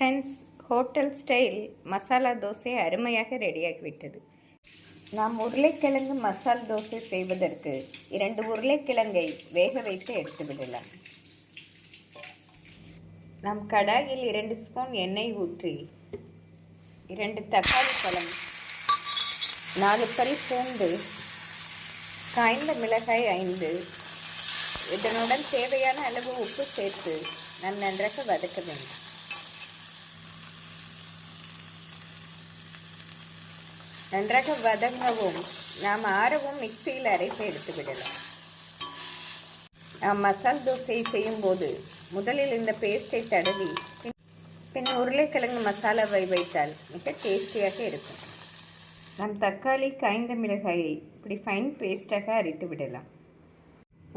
Friends hotel style masala dosa அருமையாக ரெடியாகிவிட்டது நாம் உருளைக்கிழங்கு மசால் தோசை செய்வதற்கு இரண்டு உருளைக்கிழங்கை வேக வைத்து எடுத்து விடலாம். நாம் கடாயில் இரண்டு ஸ்பூன் எண்ணெய் ஊற்றி இரண்டு தக்காளி பழம் நாலு பல் பூண்டு காய்ந்த மிளகாய் ஐந்து இதனுடன் தேவையான அளவு உப்பு சேர்த்து நாம் நன்றாக வதக்க வேண்டும். நன்றாக வதங்கவும். நாம் ஆறவும் மிக்சியில் அரைத்து எடுத்து விடலாம். நாம் மசால் தோசை செய்யும்போது முதலில் இந்த பேஸ்ட்டை தடவி பின் உருளைக்கிழங்கு மசாலாவை வைத்தால் மிக டேஸ்டியாக இருக்கும். நாம் தக்காளி காய்ந்த மிளகாயை இப்படி ஃபைன் பேஸ்ட்டாக அரைத்து விடலாம்.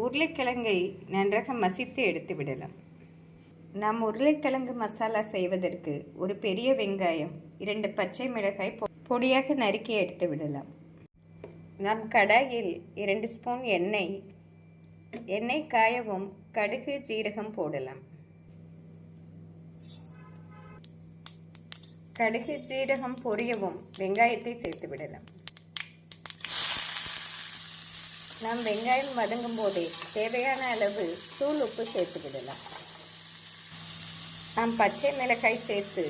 உருளைக்கிழங்கை நன்றாக மசித்து எடுத்து விடலாம். நாம் உருளைக்கிழங்கு மசாலா செய்வதற்கு ஒரு பெரிய வெங்காயம் இரண்டு பச்சை மிளகாய் போ பொடியாக நறுக்கி எடுத்து விடலாம். நம் கடாயில் இரண்டு ஸ்பூன் எண்ணெய் எண்ணெய் காயவும் கடுகு ஜீரகம் போடலாம். கடுகு ஜீரகம் பொரியவும் வெங்காயத்தை சேர்த்து விடலாம். நாம் வெங்காயம் வதங்கும் போதே தேவையான அளவு தூள் உப்பு சேர்த்து விடலாம். நாம் பச்சை மிளகாய் சேர்த்து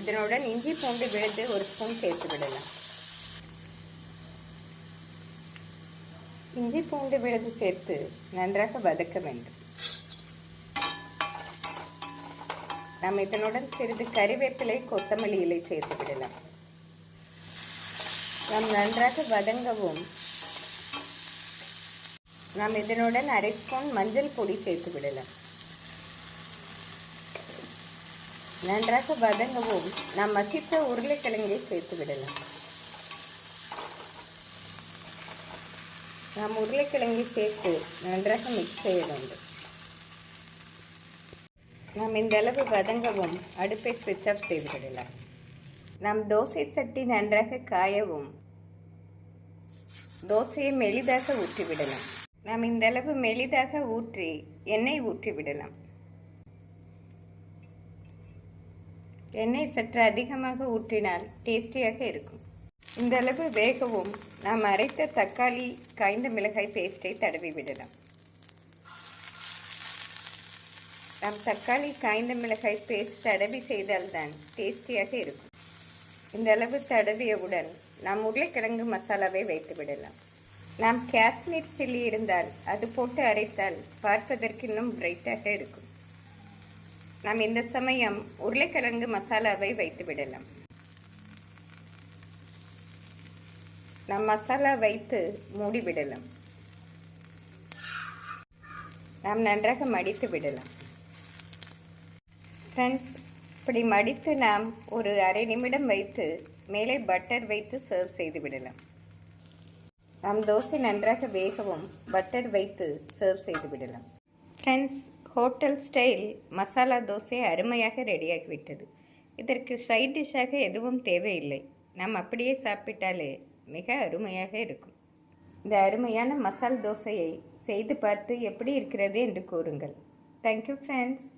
இதனுடன் இஞ்சி பூண்டு விழுந்து ஒரு ஸ்பூன் சேர்த்து விடலாம். இஞ்சி பூண்டு விழுது சேர்த்து நன்றாக வதக்க வேண்டும். நாம் இதனுடன் சிறிது கறிவேப்பிலை கொத்தமல்லி இலை சேர்த்து விடலாம். நாம் நன்றாக வதங்கவும். நாம் இதனுடன் அரை ஸ்பூன் மஞ்சள் பொடி சேர்த்து விடலாம். நன்றாக வதங்கவும் நாம் மசித்த உருளைக்கிழங்கை சேர்த்து விடலாம். நாம் உருளைக்கிழங்கை சேர்த்து நன்றாக மிக்ஸ் செய்ய வேண்டும். நாம் இந்த அளவு வதங்கவும் அடுப்பை ஸ்விட்ச் ஆஃப் செய்து விடலாம். நாம் தோசை சட்டி நன்றாக காயவும். தோசையை மெலிதாக ஊற்றிவிடலாம். நாம் இந்த அளவு மெலிதாக ஊற்றி எண்ணெய் ஊற்றிவிடலாம் விடலாம் எண்ணெய் சற்று அதிகமாக ஊற்றினால் டேஸ்டியாக இருக்கும். இந்த அளவு வேகவும் நாம் அரைத்த தக்காளி காய்ந்த மிளகாய் பேஸ்ட்டை தடவி விடலாம். நாம் தக்காளி காய்ந்த மிளகாய் பேஸ்ட் தடவி செய்தால்தான் டேஸ்டியாக இருக்கும். இந்த அளவு தடவியவுடன் நாம் உருளைக்கிழங்கு மசாலாவை வைத்து விடலாம். நாம் காஷ்மீர் சில்லி இருந்தால் அது போட்டு அரைத்தால் பார்ப்பதற்கு இன்னும் பிரைட்டாக இருக்கும். நாம் இந்த சமயம் உருளைக்கிழங்கு மசாலாவை வைத்து விடலாம். நம் மசாலா வைத்து மூடி விடலாம். நாம் நன்றாக மடித்து விடலாம். ஃப்ரெண்ட்ஸ் இப்படி மடித்து நாம் ஒரு அரை நிமிடம் வைத்து மேலே பட்டர் வைத்து சர்வ் செய்து விடலாம். நாம் தோசை நன்றாக வேகவும் பட்டர் வைத்து சர்வ் செய்து விடலாம். Friends hotel style masala dosa அருமையாக ரெடியாகிவிட்டது. இதற்கு சைட் டிஷ்ஷாக எதுவும் தேவையில்லை. நாம் அப்படியே சாப்பிட்டாலே மிக அருமையாக இருக்கும். இந்த அருமையான மசால் தோசையை செய்து பார்த்து எப்படி இருக்கிறது என்று கூறுங்கள். Thank you friends